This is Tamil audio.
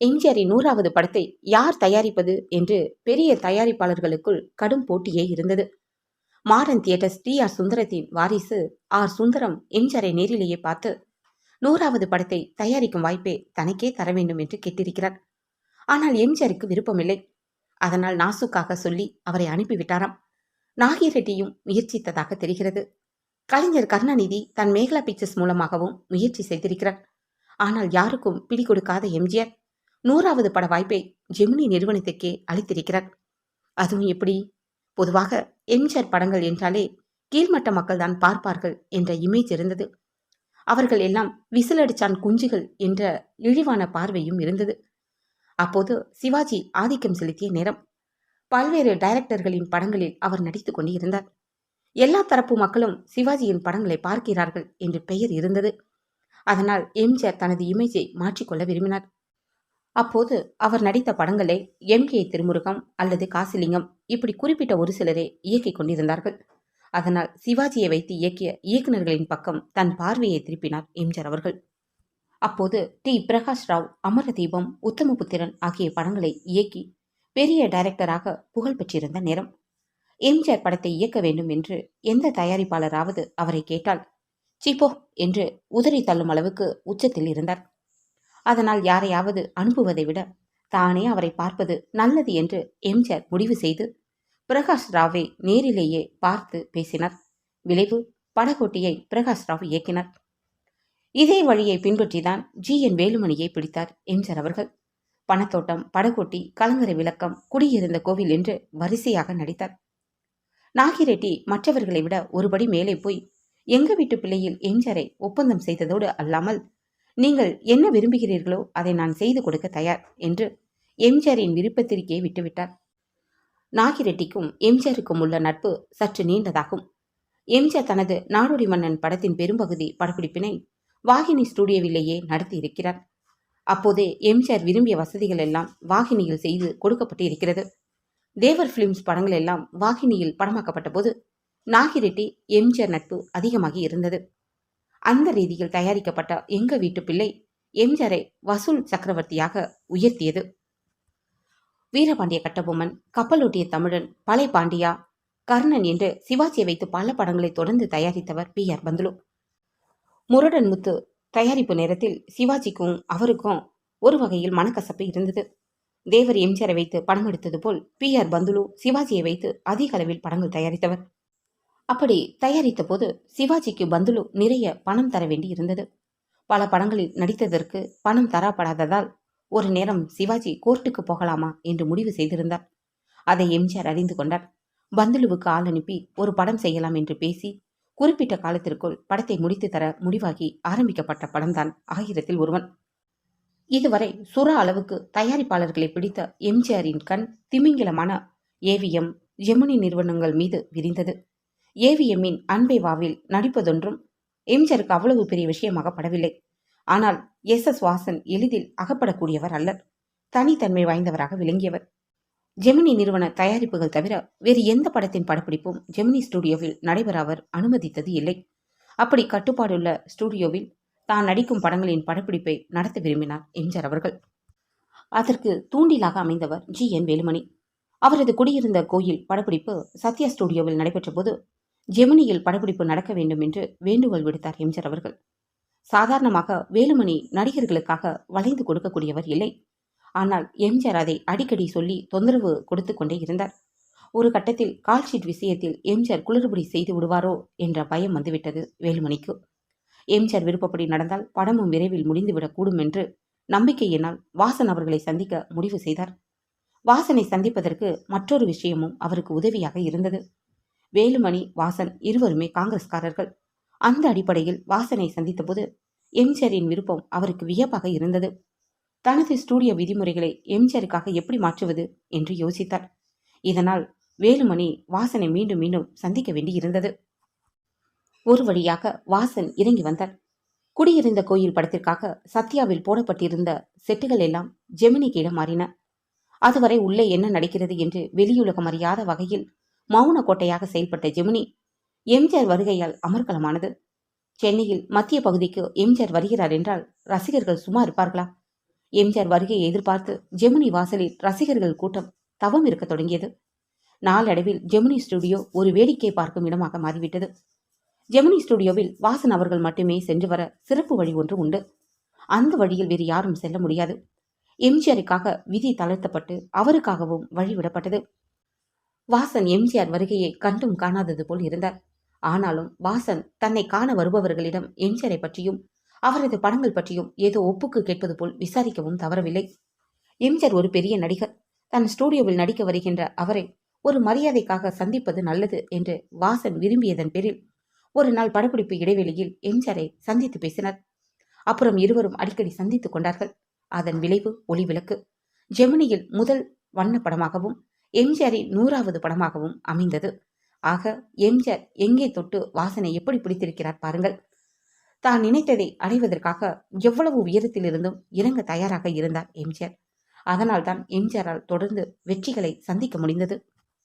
எம்ஜிஆரின் நூறாவது படத்தை யார் தயாரிப்பது என்று பெரிய தயாரிப்பாளர்களுக்குள் கடும் போட்டியே இருந்தது. மாறன் தியேட்டர்ஸ் டி ஆர் சுந்தரத்தின் வாரிசு ஆர் சுந்தரம் எம்ஜிஆரை நேரிலேயே பார்த்து நூறாவது படத்தை தயாரிக்கும் வாய்ப்பே தனக்கே தர வேண்டும் என்று கேட்டிருக்கிறார். ஆனால் எம்ஜிஆருக்கு விருப்பமில்லை. அதனால் நாசுக்காக சொல்லி அவரை அனுப்பிவிட்டாராம். நாகிரெட்டியும் முயற்சித்ததாக தெரிகிறது. கலைஞர் கருணாநிதி தன் மேகலா பிக்சர்ஸ் மூலமாகவும் முயற்சி செய்திருக்கிறார். ஆனால் யாருக்கும் பிடி கொடுக்காத எம்ஜிஆர் நூறாவது பட வாய்ப்பை ஜெமினி நிறுவனத்துக்கே அளித்திருக்கிறார். அதுவும் எப்படி? பொதுவாக எம்ஜிஆர் படங்கள் என்றாலே கீழ்மட்ட மக்கள் தான் பார்ப்பார்கள் என்ற இமேஜ் இருந்தது. அவர்கள் எல்லாம் விசிலடிச்சான் குஞ்சுகள் என்ற இழிவான பார்வையும் இருந்தது. அப்போது சிவாஜி ஆதிக்கம் செலுத்திய நேரம். பல்வேறு டைரக்டர்களின் படங்களில் அவர் நடித்துக் கொண்டிருந்தார். எல்லா தரப்பு மக்களும் சிவாஜியின் படங்களை பார்க்கிறார்கள் என்று பெயர் இருந்தது. அதனால் எம்ஜிஆர் தனது இமேஜை மாற்றிக்கொள்ள விரும்பினார். அப்போது அவர் நடித்த படங்களை எம். கே. திருமுருகம் அல்லது காசிலிங்கம் இப்படி குறிப்பிட்ட ஒரு சிலரே இயக்கிக் கொண்டிருந்தார்கள். அதனால் சிவாஜியை வைத்து இயக்கிய இயக்குநர்களின் பக்கம் தன் பார்வையை திருப்பினார் எம்ஜிஆர் அவர்கள். அப்போது டி. பிரகாஷ் ராவ் அமரதீபம் உத்தமபுத்திரன் ஆகிய படங்களை இயக்கி பெரிய டைரக்டராக புகழ் பெற்றிருந்த நேரம். எம்ஜிஆர் படத்தை இயக்க வேண்டும் என்று எந்த தயாரிப்பாளராவது அவரை கேட்டால் சிப்போ என்று உதறி தள்ளும் அளவுக்கு உச்சத்தில் இருந்தார். அதனால் யாரையாவது அனுப்புவதை விட தானே அவரை பார்ப்பது நல்லது என்று எம்ஜிஆர் முடிவு செய்து பிரகாஷ் ராவை நேரிலேயே பார்த்து பேசினார். விளைவு படகோட்டியை பிரகாஷ் ராவ் இயக்கினார். இதே வழியை பின்பற்றிதான் ஜி. என். வேலுமணியை பிடித்தார் எம்ஜிஆர் அவர்கள். பணத்தோட்டம் படகோட்டி கலங்கரை விளக்கம் குடியிருந்த கோவில் என்று வரிசையாக நடித்தார். நாகிரெட்டி மற்றவர்களை விட ஒருபடி மேலே போய் எங்க வீட்டு பிள்ளையில் எம்ஜிஆரை ஒப்பந்தம் செய்ததோடு அல்லாமல் நீங்கள் என்ன விரும்புகிறீர்களோ அதை நான் செய்து கொடுக்க தயார் என்று எம்ஜிஆரின் விருப்பத்திற்கே விட்டுவிட்டார். நாகிரெட்டிக்கும் எம்ஜிஆருக்கும் உள்ள நட்பு சற்று நீண்டதாகும். எம்ஜிஆர் தனது நாடோடி மன்னன் படத்தின் பெரும்பகுதி படப்பிடிப்பினை வாகினி ஸ்டுடியோவிலேயே நடத்தி இருக்கிறார். அப்போதே எம்ஜிஆர் விரும்பிய வசதிகள் எல்லாம் வாகினியில் செய்து கொடுக்கப்பட்டு இருக்கிறது தேவர் பிலிம்ஸ் படங்கள் எல்லாம் வாகினியில் படமாக்கப்பட்ட போது நாகிரெட்டி எம்ஜிஆர் நட்பு அதிகமாகி இருந்தது. அந்த ரீதியில் தயாரிக்கப்பட்ட எங்க வீட்டு பிள்ளை எம்ஜரை வசூல் சக்கரவர்த்தியாக உயர்த்தியது. வீரபாண்டிய கட்டபொம்மன் கப்பலோட்டிய தமிழன் பலை பாண்டியா கர்ணன் என்று சிவாஜியை வைத்து பல படங்களை தொடர்ந்து தயாரித்தவர் பி. ஆர். பந்துலு. முரடன் முத்து தயாரிப்பு நேரத்தில் சிவாஜிக்கும் அவருக்கும் ஒரு வகையில் மனக்கசப்பு இருந்தது. தேவர் எம்ஜிஆரை வைத்து படம் எடுத்தது போல் பி. ஆர். பந்துலு சிவாஜியை வைத்து அதிக அளவில் படங்கள் தயாரித்தவர். அப்படி தயாரித்த போது சிவாஜிக்கு பந்துலு நிறைய பணம் தர வேண்டி இருந்தது பல படங்களில் நடித்ததற்கு பணம் தரப்படாததால் ஒரு நேரம் சிவாஜி கோர்ட்டுக்கு போகலாமா என்று முடிவு செய்திருந்தார். அதை எம்ஜிஆர் அறிந்து கொண்டார். பந்துலுவுக்கு ஆள் அனுப்பி ஒரு படம் செய்யலாம் என்று பேசி குறிப்பிட்ட காலத்திற்குள் படத்தை முடித்து தர முடிவாகி ஆரம்பிக்கப்பட்ட படம்தான் ஆயிரத்தில் ஒருவன். இதுவரை சுற அளவுக்கு தயாரிப்பாளர்களை பிடித்த எம்ஜிஆரின் கண் திமிங்கிலமான ஏவிஎம் ஜெமினி நிறுவனங்கள் மீது விரிந்தது. ஏவிஎம்மின் அன்பை வாவில் நடிப்பதொன்றும் எம்ஜருக்கு அவ்வளவு பெரிய விஷயமாக படவில்லை ஆனால் எஸ். எஸ். வாசன் எளிதில் அகப்படக்கூடியவர் அல்லர். தனித்தன்மை வாய்ந்தவராக விளங்கியவர். ஜெமினி நிறுவன தயாரிப்புகள் தவிர வேறு எந்த படத்தின் படப்பிடிப்பும் ஜெமினி ஸ்டுடியோவில் நடைபெற அவர் அனுமதித்தது இல்லை. அப்படி கட்டுப்பாடுள்ள ஸ்டுடியோவில் தான் நடிக்கும் படங்களின் படப்பிடிப்பை நடத்த விரும்பினார் எம்ஜிஆர் அவர்கள். அதற்கு தூண்டிலாக அமைந்தவர் ஜி. என். வேலுமணி. அவரது குடியிருந்த கோயில் படப்பிடிப்பு சத்யா ஸ்டுடியோவில் நடைபெற்ற போது ஜெமினியில் படப்பிடிப்பு நடக்க வேண்டும் என்று வேண்டுகோள் விடுத்தார் எம்ஜிஆர் அவர்கள். சாதாரணமாக வேலுமணி நடிகர்களுக்காக வளைந்து கொடுக்கக்கூடியவர் இல்லை. ஆனால் எம்ஜிஆர் அதை அடிக்கடி சொல்லி தொந்தரவு கொடுத்து கொண்டே இருந்தார். ஒரு கட்டத்தில் கால்ஷீட் விஷயத்தில் எம்ஜிஆர் குளறுபடி செய்து விடுவாரோ என்ற பயம் வந்துவிட்டது வேலுமணிக்கு. எம்ஜிஆர் விருப்பப்படி நடந்தால் படமும் விரைவில் முடிந்துவிடக்கூடும் என்று நம்பிக்கையினால் வாசன் அவர்களை சந்திக்க முடிவு செய்தார். வாசனை சந்திப்பதற்கு மற்றொரு விஷயமும் அவருக்கு உதவியாக இருந்தது. வேலுமணி வாசன் இருவருமே காங்கிரஸ்காரர்கள். அந்த அடிப்படையில் வாசனை சந்தித்தபோது எம்ஜிஆரின் விருப்பம் அவருக்கு வியப்பாக இருந்தது. தனது ஸ்டூடியோ விதிமுறைகளை எம்ஜிஆருக்காக எப்படி மாற்றுவது என்று யோசித்தார். இதனால் வேலுமணி வாசனை மீண்டும் மீண்டும் சந்திக்க வேண்டியிருந்தது. ஒரு வழியாக வாசன் இறங்கி வந்தார். குடியிருந்த கோயில் படத்திற்காக சத்யாவில் போடப்பட்டிருந்த செட்டுகள் எல்லாம் ஜெமினிக்கிடம் மாறின அதுவரை உள்ளே என்ன நடக்கிறது என்று வெளியுலகம் அறியாத வகையில் மௌன கோட்டையாக செயல்பட்ட ஜெமினி எம்ஜிஆர் வருகையால் அமர்க்கலமானது சென்னையில் மத்திய பகுதிக்கு எம்ஜிஆர் வருகிறார் என்றால் ரசிகர்கள் சும்மா இருப்பார்களா? எம்ஜிஆர் வருகையை எதிர்பார்த்து ஜெமினி வாசலில் ரசிகர்கள் கூட்டம் தவம் இருக்க தொடங்கியது. நாளடைவில் ஜெமினி ஸ்டுடியோ ஒரு வேடிக்கை பார்க்கும் இடமாக மாறிவிட்டது. ஜெமினி ஸ்டுடியோவில் வாசன் அவர்கள் மட்டுமே சென்று வர சிறப்பு வழி ஒன்று உண்டு. அந்த வழியில் வேறு யாரும் செல்ல முடியாது. எம்ஜிஆருக்காக விதி தளர்த்தப்பட்டு அவருக்காகவும் வழிவிடப்பட்டது. வாசன் எம்ஜிஆர் வருகையை கண்டும் காணாதது போல் இருந்தார். ஆனாலும் வாசன் தன்னை காண வருபவர்களிடம் எம்ஜிஆரை பற்றியும் அவரது படங்கள் பற்றியும் ஏதோ ஒப்புக்கு கேட்பது போல் விசாரிக்கவும் தவறவில்லை. எம்ஜிஆர் ஒரு பெரிய நடிகர். தன் ஸ்டூடியோவில் நடிக்க வருகின்ற அவரை ஒரு மரியாதைக்காக சந்திப்பது நல்லது என்று வாசன் விரும்பியதன் பேரில் ஒரு நாள் படப்பிடிப்பு இடைவெளியில் எம்ஜிஆரை சந்தித்து பேசினர். அப்புறம் இருவரும் அடிக்கடி சந்தித்துக் கொண்டார்கள். அதன் விளைவு ஒளி விளக்கு ஜெமினியில் முதல் வண்ணப்படமாகவும் எம்ஜிஆரின் நூறாவது படமாகவும் அமைந்தது. ஆக எம்ஜிஆர் எங்கே தொட்டு வாசனை எப்படி பிடித்திருக்கிறார் பாருங்கள். தான் நினைத்ததை அடைவதற்காக எவ்வளவு உயரத்திலிருந்தும் இறங்க தயாராக இருந்தார் எம்ஜிஆர். அதனால்தான் எம்ஜிஆரால் தொடர்ந்து வெற்றிகளை சந்திக்க முடிந்தது.